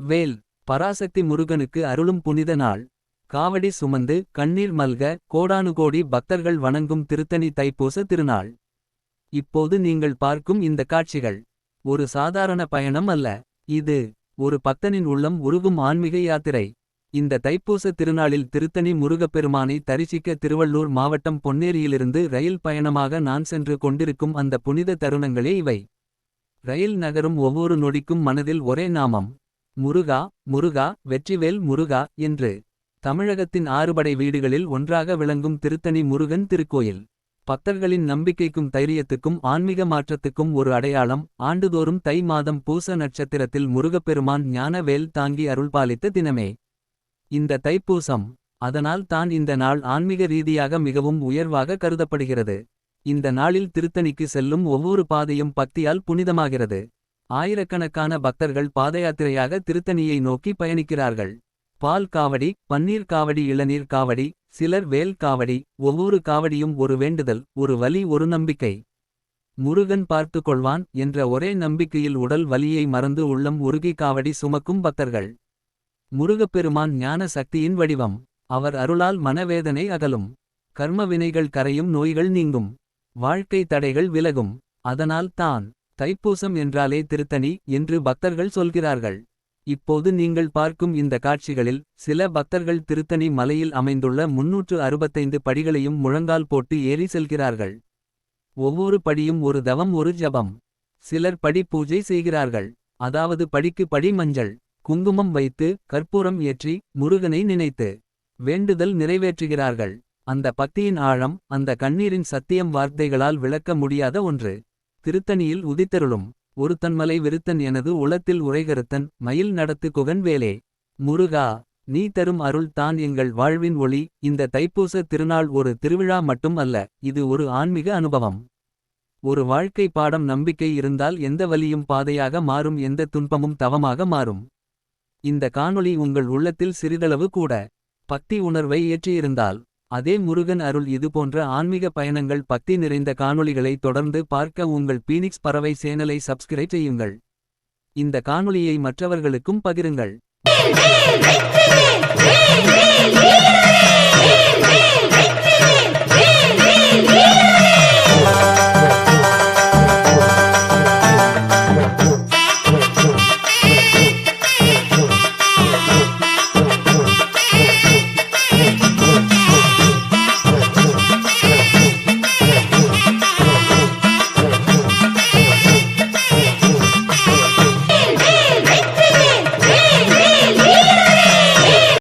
வேல் பராசக்தி முருகனுக்கு அருளும் புனித நாள். காவடி சுமந்து கண்ணீர் மல்க கோடானுகோடி பக்தர்கள் வணங்கும் திருத்தணி தைப்பூச திருநாள். இப்போது நீங்கள் பார்க்கும் இந்த காட்சிகள் ஒரு சாதாரண பயணம் அல்ல. இது ஒரு பக்தனின் உள்ளம் உருகும் ஆன்மீக யாத்திரை. இந்த தைப்பூச திருநாளில் திருத்தணி முருகப்பெருமானை தரிசிக்க திருவள்ளூர் மாவட்டம் பொன்னேரியிலிருந்து ரயில் பயணமாக நான் சென்று கொண்டிருக்கும் அந்த புனித தருணங்களே இவை. ரயில் நகரும் ஒவ்வொரு நொடிக்கும் மனதில் ஒரே நாமம். முருகா முருகா வெற்றிவேல் முருகா என்று தமிழகத்தின் ஆறுபடை வீடுகளில் ஒன்றாக விளங்கும் திருத்தணி முருகன் திருக்கோயில். பக்தர்களின் நம்பிக்கைக்கும் தைரியத்துக்கும் ஆன்மீக மாற்றத்துக்கும் ஒரு அடையாளம் ஆண்டுதோறும் தை மாதம் பூச நட்சத்திரத்தில் முருகப்பெருமான் ஞானவேல் தாங்கி அருள்பாலித்த தினமே. இந்த தைப்பூசம் அதனால் தான் இந்த நாள் ஆன்மீக ரீதியாக மிகவும் உயர்வாக கருதப்படுகிறது. இந்த நாளில் திருத்தணிக்கு செல்லும் ஒவ்வொரு பாதையும் பக்தியால் புனிதமாகிறது. ஆயிரக்கணக்கான பக்தர்கள் பாதயாத்திரையாக திருத்தணியை நோக்கி பயணிக்கிறார்கள். பால் காவடி பன்னீர் காவடி இளநீர் காவடி சிலர் வேல் காவடி ஒவ்வொரு காவடியும் ஒரு வேண்டுதல் ஒரு வலி ஒரு நம்பிக்கை. முருகன் பார்த்து கொள்வான் என்ற ஒரே நம்பிக்கையில் உடல் வலியை மறந்து உள்ளம் உருகி காவடி சுமக்கும் பக்தர்கள். முருகப்பெருமான் ஞான சக்தியின் வடிவம். அவர் அருளால் மனவேதனை அகலும். கர்ம வினைகள் கரையும் நோய்கள் நீங்கும். வாழ்க்கை தடைகள் விலகும். அதனால் தான் தைப்பூசம் என்றாலே திருத்தணி என்று பக்தர்கள் சொல்கிறார்கள். இப்போது நீங்கள் பார்க்கும் இந்த காட்சிகளில் சில பக்தர்கள் திருத்தணி மலையில் அமைந்துள்ள முன்னூற்று அறுபத்தைந்து படிகளையும் முழங்கால் போட்டு ஏறி செல்கிறார்கள். ஒவ்வொரு படியும் ஒரு தவம் ஒரு ஜபம். சிலர் படி பூஜை செய்கிறார்கள். அதாவது படிக்கு படி மஞ்சள் குங்குமம் வைத்து கற்பூரம் ஏற்றி முருகனை நினைத்து வேண்டுதல் நிறைவேற்றுகிறார்கள். அந்த பக்தியின் ஆழம் அந்த கண்ணீரின் சத்தியம் வார்த்தைகளால் விளக்க முடியாத ஒன்று. திருத்தணியில் உதித்தருளும். ஒருத்தன்மலை விருத்தன் எனது உளத்தில் உரைகருத்தன். மயில் நடத்து குகன் வேலே. முருகா நீ தரும் அருள் தான் எங்கள் வாழ்வின் ஒளி. இந்த தைப்பூச திருநாள் ஒரு திருவிழா மட்டும் அல்ல இது ஒரு ஆன்மீக அனுபவம். ஒரு வாழ்க்கை பாடம் நம்பிக்கை இருந்தால் எந்த வலியும் பாதையாக மாறும் எந்த துன்பமும் தவமாக மாறும். இந்த காணொளி உங்கள் உள்ளத்தில் சிறிதளவு கூட பக்தி உணர்வை ஏற்றியிருந்தால் அதே முருகன் அருள் இதுபோன்ற ஆன்மீக பயணங்கள் பக்தி நிறைந்த காணொளிகளை தொடர்ந்து பார்க்க உங்கள் பீனிக்ஸ் பறவை சேனலை சப்ஸ்கிரைப் செய்யுங்கள் இந்த காணொளியை மற்றவர்களுக்கும் பகிருங்கள்